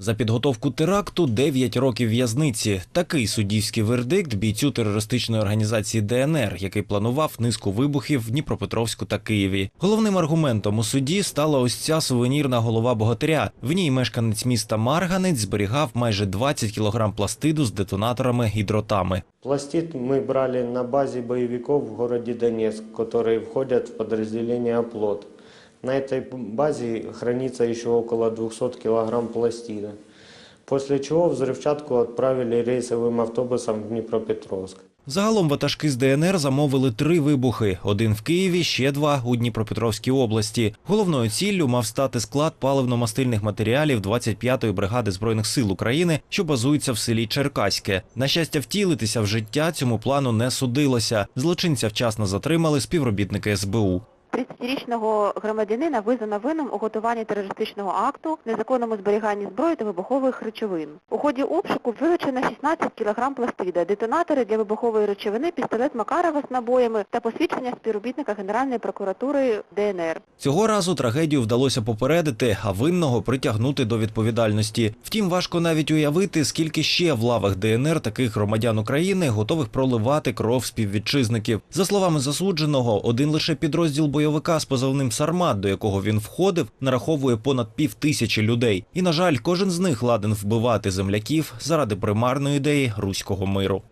За підготовку теракту 9 років в'язниці. Такий суддівський вердикт бійцю терористичної організації ДНР, який планував низку вибухів в Дніпропетровську та Києві. Головним аргументом у суді стала ось ця сувенірна голова богатиря. В ній мешканець міста Марганець зберігав майже 20 кілограм пластиду з детонаторами і дротами. Пластид мы брали на базе боевиков в городе Донецк, которые входят в подразделение «Оплот». На этой базе хранится еще около 200 килограмм пластида. После чего взрывчатку отправили рейсовым автобусом в Днепропетровск. Загалом ватажки з ДНР замовили три вибухи: один в Києві, ще два у Дніпропетровській області. Головною ціллю мав стати склад паливно-мастильних матеріалів 25-ї бригади збройних сил України, що базується в селі Черкаське. На щастя, втілитися в життя цьому плану не судилося. Злочинця вчасно затримали співробітники СБУ. 30-річного громадянина визнано винним у готуванні терористичного акту, незаконному зберіганні зброї та вибухових речовин. У ході обшуку вилучено 16 кг пластида, детонатори для вибухової речовини, пістолет Макарова з набоями та посвідчення співробітника Генеральної прокуратури ДНР. Цього разу трагедію вдалося попередити, а винного притягнути до відповідальності. Втім, важко навіть уявити, скільки ще в лавах ДНР таких громадян України готових проливати кров співвітчизників. За словами засудженого, один лише підрозділ бойовика з позовним Сармат, до якого він входив, нараховує понад пів тисячі людей. І, на жаль, кожен з них ладен вбивати земляків заради примарної ідеї руського миру.